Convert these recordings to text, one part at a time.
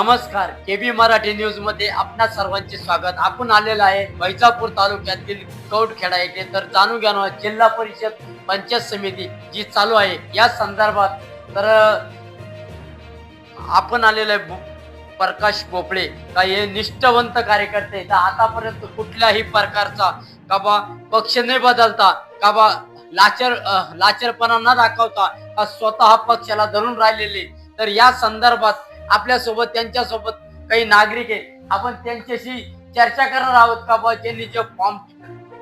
नमस्कार. केबी मराठी न्यूजमध्ये आपणा सर्वांचे स्वागत. आपण आलेलो आहे वैजापूर तालुक्यातील कौडखेडा येथे. तर जाणून घ्या जिल्हा परिषद पंचायत समिती जी चालू आहे या संदर्भात तर आपण आलेलो आहे प्रकाश पोपळे का हे निष्ठवंत कार्यकर्ते तर आतापर्यंत कुठल्याही प्रकारचा का बा पक्ष न बदलता का बा लाचर लाचरपणा न दाखवता का स्वतः पक्षाला धरून राहिलेले. तर या संदर्भात आपल्यासोबत त्यांच्यासोबत काही नागरिक आहे. आपण त्यांच्याशी चर्चा करणार आहोत का बा त्यांनी जे फॉर्म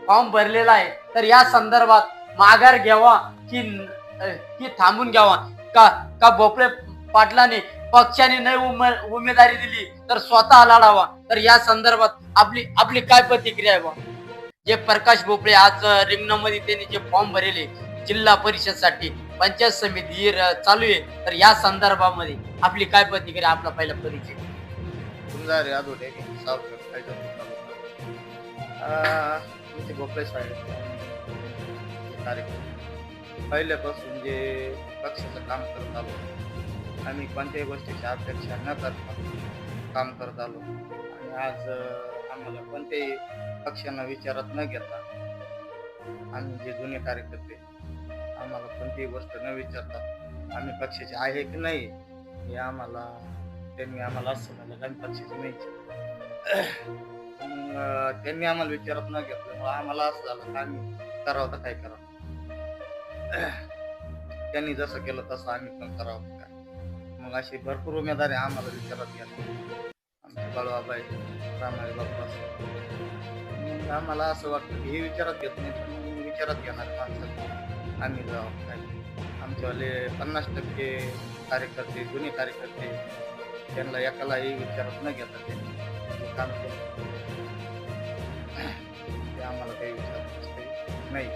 फॉर्म भरलेला आहे. तर या संदर्भात माघार घ्यावा की की थांबून घ्यावा? का का भोपळे पाटलाने पक्षाने नाही उमे- उमेदवारी दिली तर स्वतः लढावा? तर या संदर्भात आपली आपली काय प्रतिक्रिया आहे बा जे प्रकाश भोपळे आज रिंगणामध्ये त्यांनी जे फॉर्म भरले जिल्हा परिषदसाठी पंचायत समिती चालू आहे. तर या संदर्भामध्ये आपली काय प्रतिक्रिया आपला पहिला परिचय. समजा रे सावकर फैजापूर तालुका तुमचे साहेब कार्यक्रम पहिल्यापासून जे पक्षाचं काम करत आलो आम्ही कोणत्याही गोष्टीच्या अपेक्षा न करता काम करत आलो. आणि आज आम्हाला कोणत्याही पक्षांना विचारात न घेता आम्ही जे जुने कार्यकर्ते आम्हाला कोणतीही गोष्ट न विचारता आम्ही पक्षाचे आहे की नाही हे आम्हाला त्यांनी आम्हाला असं म्हणलं आम्ही पक्षाचे नाही. मग त्यांनी आम्हाला विचारत न घेतलं मग आम्हाला असं झालं की आम्ही करावं तर काय करावं? त्यांनी जसं केलं तसं आम्ही पण करावं काय? मग अशी भरपूर उमेदवारी आम्हाला विचारत घ्या आमचे बाळूबाबा आहे रामाई बाप्पा. असं. आम्हाला असं वाटतं की हे विचारात घेत नाही तर विचारात घेणार माणसं आम्ही जावं आमच्यावाले पन्नास टक्के कार्यकर्ते जुने कार्यकर्ते त्यांना एकालाही विचारात न घेता ते काम ते आम्हाला काही विचारत नाही.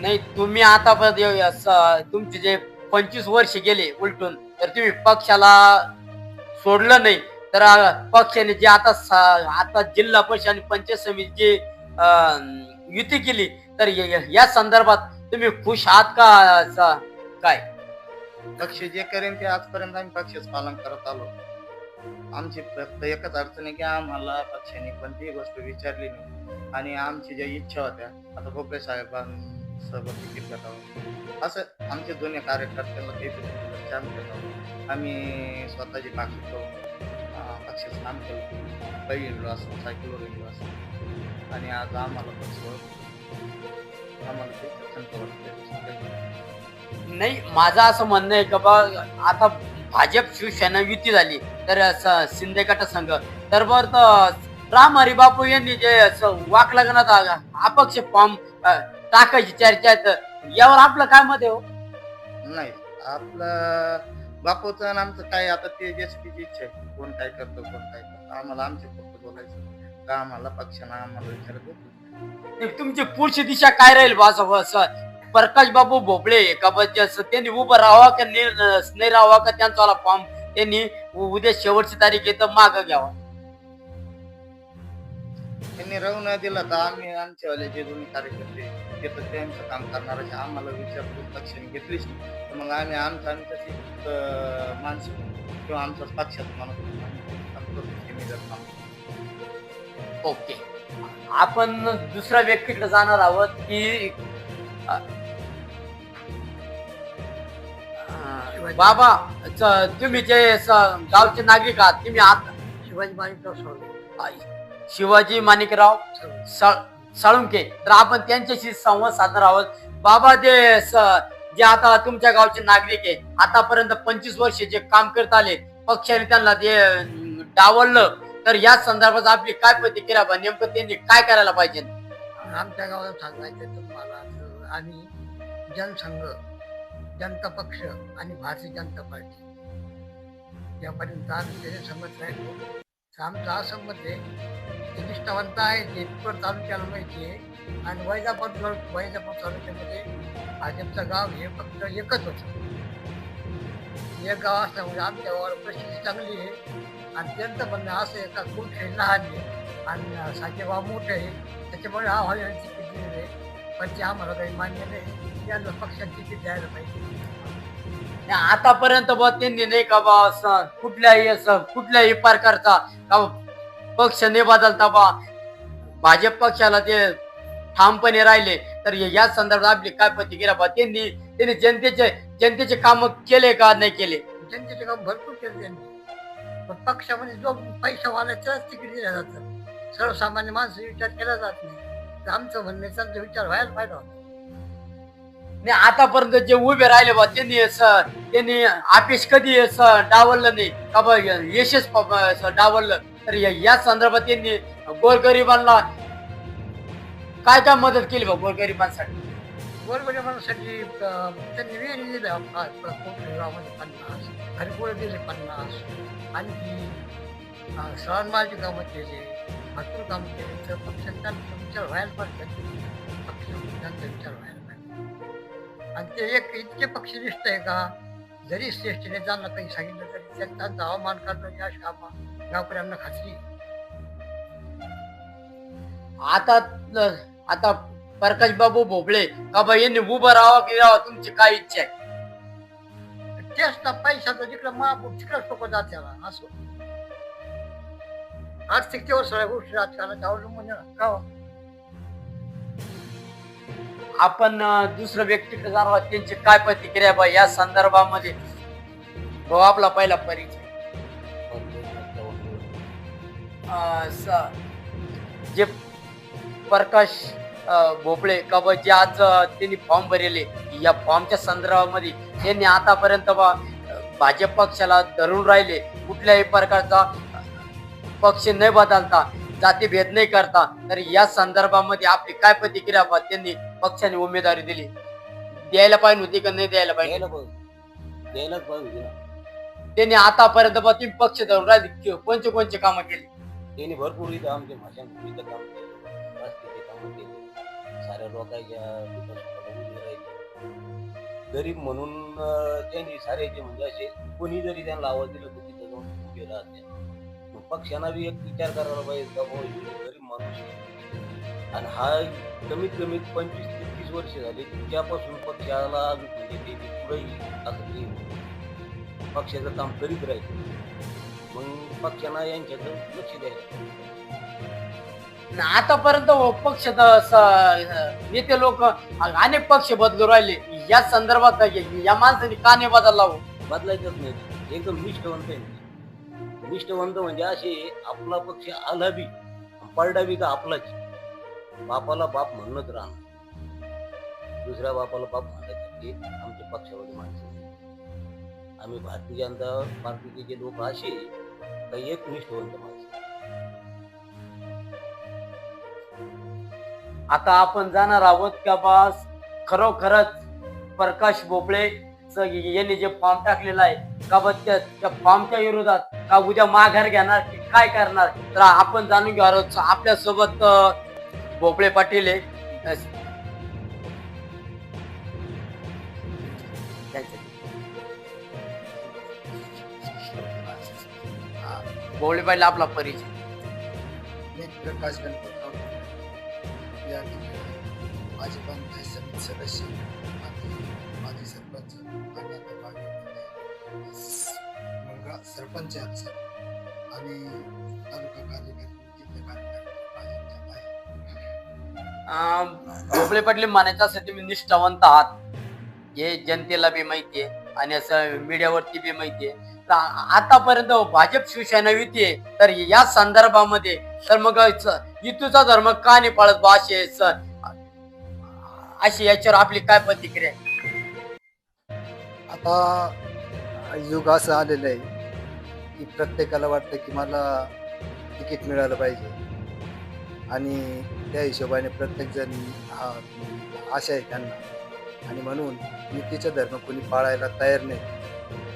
नाही तुम्ही आतापर्यंत तुमचे जे पंचवीस वर्ष गेले उलटून तर तुम्ही पक्षाला सोडलं नाही. तर पक्षाने जे आता आता जिल्हा परिषद आणि पंचायत समिती जे युती केली तर या संदर्भात तुम्ही खुश आहात का काय? पक्ष जे करेन ते आजपर्यंत आम्ही पक्षच पालन करत आलो. आमची फक्त एकच अडचण आहे की आम्हाला पक्षाने कोणतीही गोष्ट विचारली नाही. आणि आमची ज्या इच्छा होत्या आता भोपळे साहेबांसोबत तिकीट भेटावं असं आमचे जुने कार्यकर्त्यांना काही छान भेटावं आम्ही स्वतःची ताकद करून पक्षाचं काम केलं बैल असं सायकलवर गेलो असं आणि आज आम्हाला पक्ष नाही. माझं असं म्हणणं आहे का बा आता भाजप शिवसेना युती झाली तर स- शिंदे गट संघ तर बरं तर राम हरिबापू यांनी जे स- लग्नात गणात अपक्ष फॉर्म टाकायची चर्चा आहे यावर आपलं काय मत आहे हो? नाही आपलं बापूचं आणि आमचं काय आता ते ज्याची इच्छा आहे कोण काय करतो कोण काय करतो आम्हाला आमचे फक्त बोलायचं का आम्हाला पक्षानं आम्हाला विचारत होतं. तुमची पुढची दिशा काय राहील बा असं- असं प्रकाश बाबू भोपळे का त्यांनी उभं राहावा का नाही राहावा का त्यांचा वाला फॉर्म त्यांनी उद्या शेवटची तारीख येतं माग घ्यावा त्यांनी राहू न दिला तर आम्ही आमच्यावाले जे दोन्ही कार्यकर्ते ते तर त्यांचं काम करणार आहे. आम्हाला विचारपूस पक्षाने घेतलीच नाही तर मग आम्ही आमचं आमच्याच अं, माणसं किंवा आमचाच पक्षात माणूस म्हणून आम्ही काम करतो. ते निघत नाही. ओके आपण दुसऱ्या व्यक्तीकडे जाणार आहोत की बाबा तुम्ही जे गावचे नागरिक आहात तुम्ही आहात शिवाजी माणिकराव सोडले शिवाजी माणिकराव साळुंके तर आपण त्यांच्याशी संवाद साधणार आहोत. बाबा जे जे आता तुमच्या गावचे नागरिक आहे आतापर्यंत पंचवीस वर्ष जे काम करत आले पक्षाने त्यांना ते अं, डावललं तर या संदर्भात आपली काय प्रतिक्रिया बा? नेमकं त्यांनी काय करायला पाहिजे? आमच्या गावाला सांगायचं तुम्हाला आम्ही जनसंघ जनता पक्ष आणि भारतीय जनता पार्टी. यापर्यंत आम्ही त्याच्या संमत राहिलो. तर आमचं असं मत आहे. ते निष्ठावंत आहे. ते तालुक्याला माहिती आहे. आणि वैजापूर वैजापूर तालुक्यामध्ये भाजपचं गाव हे फक्त एकच होतं. एक गाव असल्यामुळे आमच्या गावाला परिस्थिती चांगली आहे. त्यांचं म्हणणं असं आहे का खूप लहान आहे. आणि साकेगाव मोठे आहे त्याच्यामुळे हा हॉल तिकीट दिलेलं आहे. पण ते आम्हाला काही मान्य नाही. त्यांना पक्षात तिकीट द्यायला पाहिजे. आतापर्यंत बा त्यांनी नाही का बा असं कुठल्याही असं कुठल्याही प्रकारचा का पक्ष नाही बदलता बा भाजप पक्षाला ते ठामपणे राहिले तर या संदर्भात आपली काय प्रतिक्रिया बा त्यांनी त्यांनी जनतेचे जनतेचे काम केले का नाही केले? जनतेचे काम भरपूर केले त्यांनी. पण पक्षामध्ये जो पैसा वाला त्याच तिकीट दिलं जातं सर्वसामान्य माणसं विचार केला जात नाही तर आमचं म्हणणं त्यांचा विचार व्हायला फायदा होता नाही आतापर्यंत जे उभे राहिले बा त्यांनी त्यांनी ऑफिस कधी डावललं नाही का बा यशच डावललं तर या- संदर्भात त्यांनी गोरगरिबांना काय काय मदत केली बा गोरगरिबांसाठी गोरगरिबांसाठी त्यांनी कोकणी गावामध्ये पन्नास घरकुळे दिले पन्नास आणखी सणमालची कामं केली भरपूर कामं केली. तर पक्षांचा विचार व्हायला पाहिजे पक्ष त्यांचा विचार व्हायला पाहिजे आणि ते एक इतके पक्षनिष्ठ आहे का जरी श्रेष्ठ नेत्यांना काही सांगितलं तरी त्यांचा हवामान करणं या कामा गावकऱ्यांना खात्री आता आता प्रकाश बाबू भोपळे का बा यांनी उभं राहावं की राहावं तुमची काय इच्छा आहे? तेच पैशाचं जिकडं महापूर तिकडं लोक जात त्याला असं. आर्थिकतेवर सगळ्या गोष्टी राजकारणाच्या अवलंबून का आपण दुसऱ्या व्यक्तीकडे जाणार त्यांची काय प्रतिक्रिया बा या संदर्भामध्ये? तो आपला पहिला परिचय. अं, जे प्रकाश भोपळे का बा जे आज त्यांनी फॉर्म भरले या फॉर्मच्या संदर्भामध्ये त्यांनी आतापर्यंत बा भाजप पक्षाला धरून राहिले. कुठल्याही प्रकारचा पक्ष न बदलता जातीभेद नाही करता तर या संदर्भामध्ये आपली काय प्रतिक्रिया बा त्यांनी पक्षाने उमेदवारी दिली? द्यायला पाहिजे होती का नाही द्यायला पाहिजे? द्यायला पाहिजे. त्यांनी आतापर्यंत बा तुम्ही पक्ष धरून राहिले. कोणते कोणते कामं केली? त्यांनी भरपूर इथं आमचे भाषण काम केले. रस्त्याचे काम केले. साऱ्या लोकांच्या गरीब म्हणून त्यांनी साऱ्याचे म्हणजे असे कोणी जरी त्यांना आवाज दिला तर तिथं जाऊन गेला असते पक्षांना बी एक विचार करायला पाहिजे का गरीब माणूस? आणि हा कमीत कमीत पंचवीस ते तीस वर्ष झाले त्यापासून पक्षाला म्हणजे ते पुढेही असं पक्षाचं काम करीत राहील मग पक्षांना यांच्याकडे लक्ष द्यायचं. आतापर्यंत हो, पक्ष नेते लोक अनेक पक्ष बदलू राहिले. या संदर्भात या माणसाने का नाही बदलला हो? बदलायचंच नाही. एकदम निष्ठवंत आहे. निष्ठवंत म्हणजे असे आपला पक्ष आला बी पडला बी का आपलाच. बापाला बाप म्हणत राहणार. दुसऱ्या बापाला बाप म्हणायचं ते आमच्या पक्षामध्ये माणसं आम्ही भारतीय जनता पार्टीचे जे लोक असे काही एक निष्ठवंत माणसं. आता आपण जाणार आहोत का बास खरोखरच प्रकाश भोपळे यांनी जे फॉर्म टाकलेला आहे का बा त्या त्या फॉर्मच्या विरोधात का उद्या माघार घेणार की काय करणार तर आपण जाणून घेणार आहोत. आपल्यासोबत भोपळे पाटील आहे. अ, त्यांचे- भोपळे पाटील आपला परिचय. प्रकाश गणपती. या ठिकाणी माझे पंचायत समिती सदस्य आणि माजी सरपंच आणि आता मुलगा सरपंच आणि तालुका कार्यकर्ते जिल्हा पाटील असं तुम्ही निष्ठावंत आहात. हे जनतेला बी माहिती आहे आणि असं मीडियावरती बी माहिती आहे. आतापर्यंत भाजप शिवसेना युती आहे तर या संदर्भामध्ये तर मग युतीचा धर्म का नाही पाळत बा असे स- अशी याच्यावर आपली काय प्रतिक्रिया आता युग असं आलेलं आहे की प्रत्येकाला वाटतं की मला तिकीट मिळालं पाहिजे. आणि त्या हिशोबाने प्रत्येकजण हा आशा आहे त्यांना. आणि म्हणून युतीचा धर्म कोणी पाळायला तयार नाही.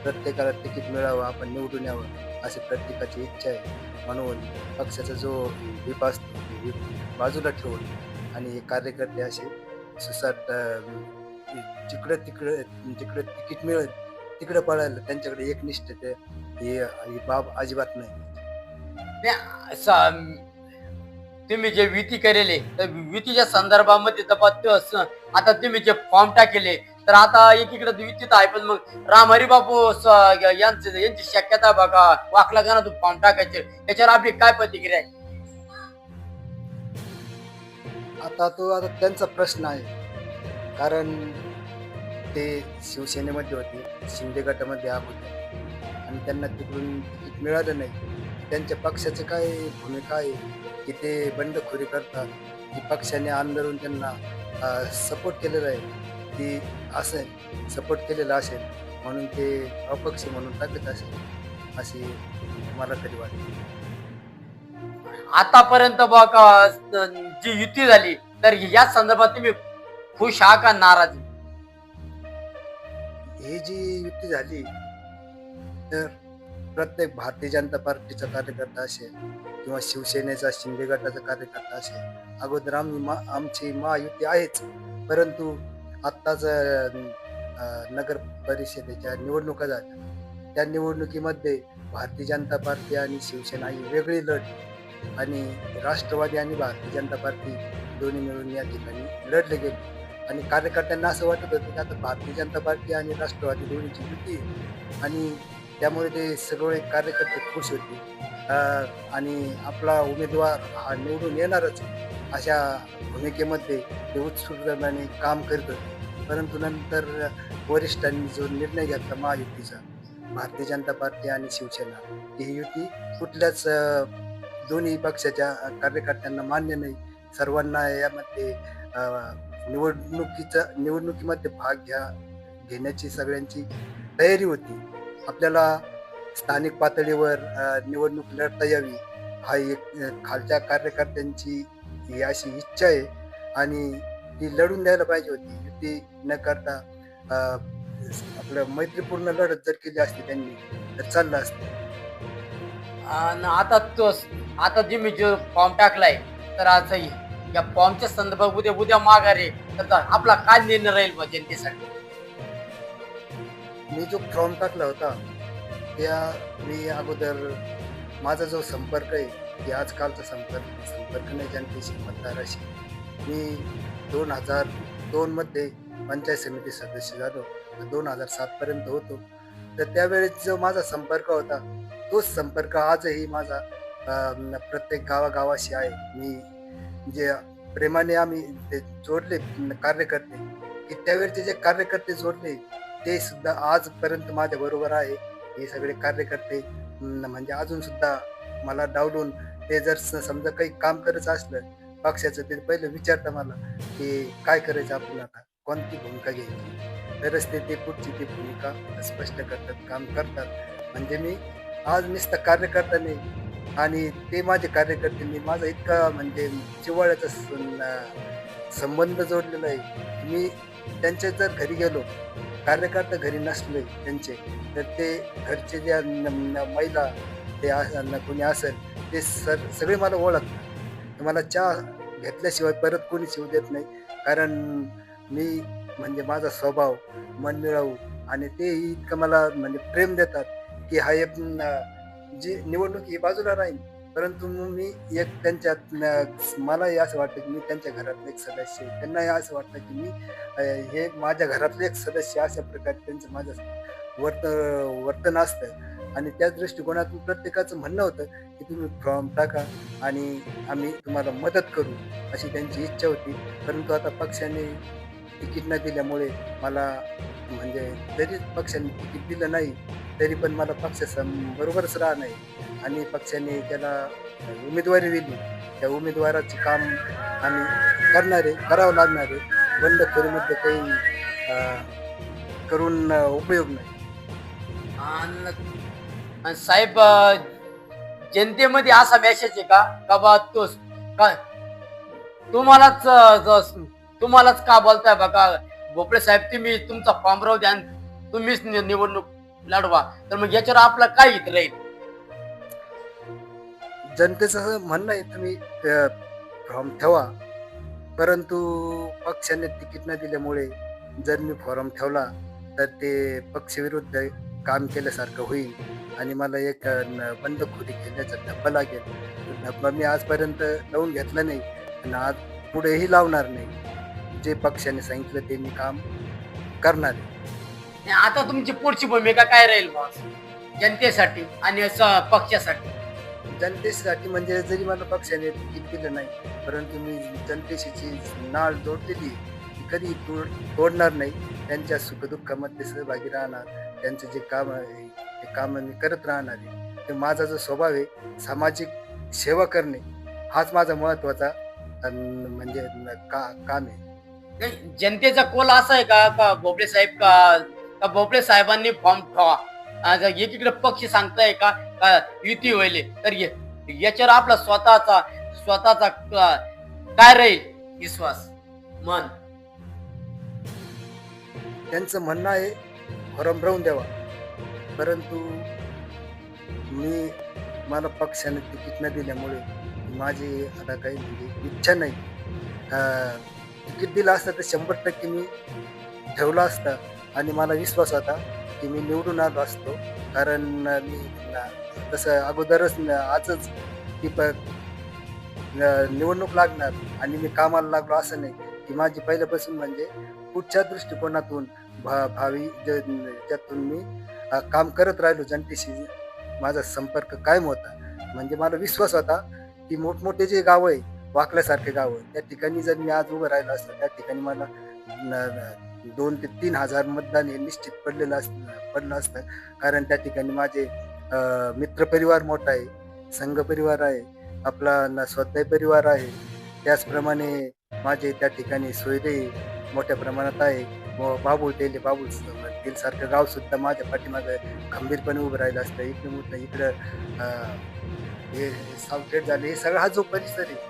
प्रत्येकाला तिकीट मिळावं आपण निवडून यावं अशी प्रत्येकाची इच्छा आहे. म्हणून पक्षाचा जो व्हीप असतो व्हीप बाजूला ठेवून आणि हे कार्यकर्ते असे सुसाट जिकडं तिकडं जिकडं तिकीट मिळेल तिकडं पळायला त्यांच्याकडे एकनिष्ठ ते ही बाब अजिबात नाही. तुम्ही जे विती केलेले तर वितीच्या संदर्भामध्ये तपास आता तुम्ही जे फॉर्म टाकेले तर आता एकीकडे द्वितीत आहे पण मग राम हरी बापू यांची शक्यता बघा. वाकला गाणं तू फॉर्म टाकायचे. त्याच्यावर आपली काय प्रतिक्रिया आहे? आता तो आता त्यांचा प्रश्न आहे. कारण ते शिवसेनेमध्ये होते. शिंदे गटामध्ये आप होते आणि त्यांना तिकडून तिकीट मिळालं नाही. त्यांच्या पक्षाची काय भूमिका आहे? की ते बंडखोरी करतात. की पक्षाने आंदोलन त्यांना सपोर्ट केलेला आहे. की असेल सपोर्ट केलेला असेल म्हणून ते अपक्ष म्हणून टाकत असेल अशी मला तरी वाटते. आतापर्यंत बघा जी युती झाली तर या संदर्भात तुम्ही खुश आहात का नाराज? ही जी युती झाली तर प्रत्येक भारतीय जनता पार्टीचा कार्यकर्ता असेल किंवा शिवसेनेचा शिंदे गटाचा कार्यकर्ता असेल अगोदर आम्ही मा आमची महायुती आहेच परंतु आत्ताच नगर परिषदेच्या निवडणुका झाल्या त्या निवडणुकीमध्ये भारतीय जनता पार्टी आणि शिवसेना ही वेगळी लढ आणि राष्ट्रवादी आणि भारतीय जनता पार्टी दोन्ही मिळून या ठिकाणी लढले गेले. आणि कार्यकर्त्यांना असं वाटत होतं की आता भारतीय जनता पार्टी आणि राष्ट्रवादी दोन्हीची युती आणि त्यामुळे ते सगळे कार्यकर्ते खुश होते. आणि आपला उमेदवार हा निवडून येणारच अशा भूमिकेमध्ये ते उत्सुकपणे काम करत होते. परंतु नंतर वरिष्ठांनी जो निर्णय घेतला महायुतीचा भारतीय जनता पार्टी आणि शिवसेना ही युती कुठल्याच दोन्ही पक्षाच्या कार्यकर्त्यांना मान्य नाही. सर्वांना यामध्ये निवडणुकीचा निवडणुकीमध्ये भाग घ्या घेण्याची सगळ्यांची तयारी होती. आपल्याला स्थानिक पातळीवर निवडणूक लढता यावी हा एक खालच्या कार्यकर्त्यांची ही अशी इच्छा आहे. आणि ती लढून द्यायला पाहिजे होती. युती न करता आपलं मैत्रीपूर्ण लढत जर केली असती त्यांनी तर चाललं असतं. आता तो आता जे मी जो फॉर्म टाकलाय तर आता या फॉर्मच्या संदर्भात उद्या उद्या माघारे तर आपला काय निर्णय राहील बा जनतेसाठी? मी जो फॉर्म टाकला होता त्या मी अगोदर माझा जो संपर्क आहे की आजकालचा संपर्क संपर्क नाही जनतेशी मतदाराशी मी दोन हजार दोनमध्ये पंचायत समिती सदस्य झालो दोन हजार सातपर्यंत होतो. तर त्यावेळेस जो माझा संपर्क होता तोच संपर्क आजही माझा प्रत्येक गावागावाशी आहे. मी जे प्रेमाने आम्ही ते जोडले कार्यकर्ते की त्यावेळेचे जे कार्यकर्ते जोडले ते सुद्धा आजपर्यंत माझ्या बरोबर आहे. हे सगळे कार्यकर्ते म्हणजे अजून सुद्धा मला डावलून ते जर स- समजा काही काम करायचं असलं पक्षाचं ते पहिलं विचारतं मला की काय करायचं आपण आता? कोणती भूमिका घ्यायची? तरच ते ते पुढची ती भूमिका स्पष्ट करतात काम करतात. म्हणजे मी आज नुसतं कार्यकर्ता नाही आणि ते माझे कार्यकर्ते मी माझा इतका म्हणजे जिव्हाळ्याचा संबंध जोडलेला आहे. मी त्यांच्या जर घरी गेलो कार्यकर्ता घरी नसले त्यांचे तर ते घरचे ज्या महिला ते कोणी असेल ते सर सगळे मला ओळखतात. मला चहा घेतल्याशिवाय परत कोणी शिव देत नाही. कारण मी म्हणजे माझा स्वभाव मन मिळवू आणि ते इतकं मला म्हणजे प्रेम देतात की हा एक जी निवडणूक ही बाजूला राहील परंतु मग मी एक त्यांच्यात मला मलाही असं वाटतं की मी त्यांच्या घरातलं एक सदस्य आहे. त्यांनाही असं वाटतं की मी हे माझ्या घरातले एक सदस्य अशा प्रकारे त्यांचं माझं वर्त वर्तन असतं. आणि त्याच दृष्टिकोनातून प्रत्येकाचं म्हणणं होतं की तुम्ही फॉर्म टाका आणि आम्ही तुम्हाला मदत करू अशी त्यांची इच्छा होती. परंतु आता पक्षाने तिकीट न दिल्यामुळे मला म्हणजे जरी पक्षाने तिकीट दिलं नाही तरी पण मला पक्षासम बरोबरच राहणं आहे. आणि पक्षाने त्याला उमेदवारी दिली. त्या उमेदवाराचे काम आम्ही करणार आहे करावं लागणार. आहे बंडखोरीमध्ये काही करून उपयोग नाही. आणि आणि साहेब जनतेमध्ये असा मेसेज आहे का? का बा तोच का तुम्हालाच तुम्हालाच का बोलताय बघा? भोपळे साहेब तुम्ही तुमचा फॉर्म राहू द्या तुम्हीच नि- निवडणूक लढवा. तर मग याच्यावर आपला काय हित राहील? जनतेचं म्हणणं आहे तुम्ही फॉर्म ठेवा. परंतु पक्षाने तिकीट न दिल्यामुळे जर मी फॉर्म ठेवला तर ते पक्षविरुद्ध काम केल्यासारखं होईल. आणि मला एक बंद न- केल्याचा धब्बा लागेल. डब्बा धब्बा मी आजपर्यंत लावून घेतला नाही. आणि आज पुढेही लावणार नाही. जे पक्षाने सांगितलं ते मी काम करणार आहे. आणि आता तुमची पुढची भूमिका काय राहील बॉस जनतेसाठी आणि स- पक्षासाठी. जनतेसाठी म्हणजे जरी मला पक्षाने तिकीट दिलं नाही परंतु मी जनतेशी जी नाळ जोडलेली आहे, ती कधी तोड तोडणार नाही. त्यांच्या सुखदुःखामध्ये सहभागी राहणार. त्यांचं जे काम आहे ते काम मी करत राहणार आहे. ते माझा जो स्वभाव आहे सामाजिक सेवा करणे हाच माझा महत्त्वाचा अन म्हणजे न- का काम आहे. जनतेचा कोल असा आहे का का भोपळे साहेब का का भोपळे साहेबांनी फॉर्म ठेवा? आज एकीकडे पक्ष सांगताय का का युती होईल तर ये- याच्यावर आपला स्वतःचा स्वतःचा काय राहील विश्वास? मन. त्यांचं म्हणणं आहे फॉर्म द्यावा. परंतु मी मला पक्षाने तिकीट न दिल्यामुळे माझी आता काही म्हणजे इच्छा नाही. तिकीट दिलं असतं तर शंभर टक्के मी ठेवलं असतं. आणि मला विश्वास होता की मी निवडून आलो असतो. कारण मी तसं अगोदरच आजच की प निवडणूक लागणार आणि मी कामाला लागलो असं नाही. की माझी पहिल्यापासून म्हणजे पुढच्या दृष्टिकोनातून भा भावी ज- ज्यातून मी काम करत राहिलो जनतेशी माझा संपर्क कायम होता. म्हणजे मला विश्वास होता की मोठमोठे जे गाव आहे वाकल्यासारखे गाव त्या ठिकाणी जर मी आज उभं राहिलो असतं त्या ठिकाणी मला न- दोन ते तीन हजार मतदान हे निश्चित पडलेलं अस पडलं असतं. कारण त्या ठिकाणी माझे मित्रपरिवार मोठा आहे संघ परिवार आहे आपला स्वतः परिवार आहे. त्याचप्रमाणे माझे त्या ठिकाणी सोयरे मोठ्या प्रमाणात आहे. व बाबू टेले बाबू तेल सारखं गाव सुद्धा माझ्या पाठीमागे खंबीरपणे उभं राहिलं असतं. इकडे मोठं इकडं हे सावखेड झाले. हे सगळा हा जो परिसर आहे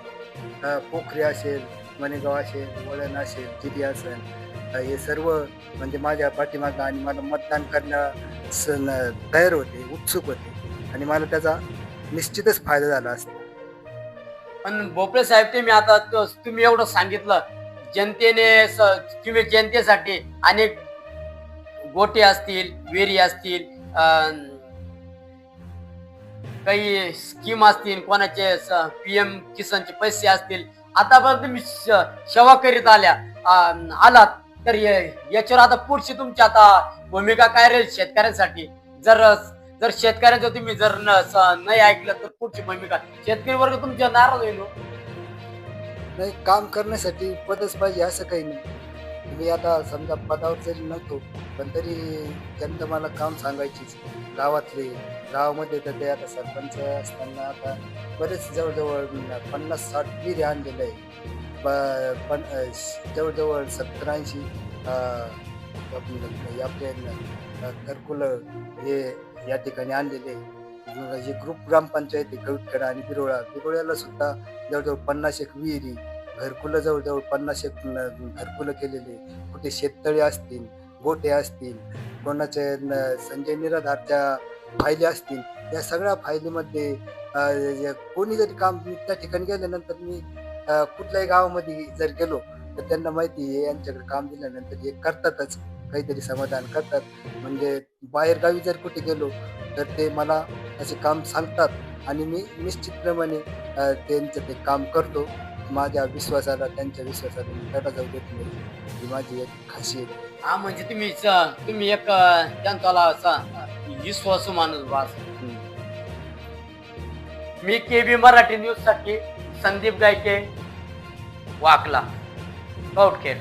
पोखरी असेल मणेगाव असेल वळण असेल जिरी असेल हे सर्व म्हणजे माझ्या पाठीमागं आणि मला मतदान करण्यास तयार होते उत्सुक होते. आणि मला त्याचा निश्चितच फायदा झाला असतो. पण भोपळे साहेब ते मी आता तुम्ही एवढं सांगितलं जनतेने स- तुम्ही जनतेसाठी अनेक गोटे असतील विहिरी असतील काही स्कीम असतील कोणाचे पीएम किसानचे पैसे असतील आतापर्यंत तुम्ही सेवा करीत आल्या आलात तर याच्यावर आता पुढची तुमची आता भूमिका काय राहील शेतकऱ्यांसाठी? जर जर शेतकऱ्यांचं तुम्ही जर नाही ऐकलं तर पुढची भूमिका. शेतकरी वर्ग तुमच्या नाराज होईल हो. नाही काम करण्यासाठी पदच पाहिजे असं काही नाही. मी आता समजा पदावर जरी नव्हतो पण तरी त्यांना मला काम सांगायचीच गावातले गावामध्ये तर ते आता सरपंच असताना आता बरेच जवळजवळ पन्नास साठ विहिरी आणलेलं आहे प- पण जवळजवळ सत्तर ऐंशी आपले घरकुलं हे या ठिकाणी आणलेले आहे. जे ग्रुप ग्रामपंचायत आहे आणि बिरोळा बिरोळ्याला सुद्धा जवळजवळ पन्नास एक विहिरी घरकुलं जवळजवळ पन्नास एक घरकुलं केलेले. कुठे शेततळे असतील गोटे असतील कोणाचे न- संजय निराधारच्या फायली असतील या सगळ्या फायलीमध्ये कोणी जरी काम त्या ठिकाणी गेल्यानंतर मी कुठल्याही गावामध्ये जर गेलो तर त्यांना माहिती आहे यांच्याकडे काम दिल्यानंतर हे करतातच काहीतरी समाधान करतात. म्हणजे बाहेरगावी जर कुठे गेलो तर ते मला असे काम सांगतात आणि मी निश्चितप्रमाणे त्यांचं ते काम करतो. माझ्या विश्वासाला त्यांच्या विश्वासाला मी जाऊ देत नाही. ही माझी एक खासियत आहे. हा म्हणजे तुम्ही स- तुम्ही एक अं, जनताला स- विश्वासू माणूस वास मी के बी मराठी न्यूजसाठी संदीप गायके वाकला कौटखेड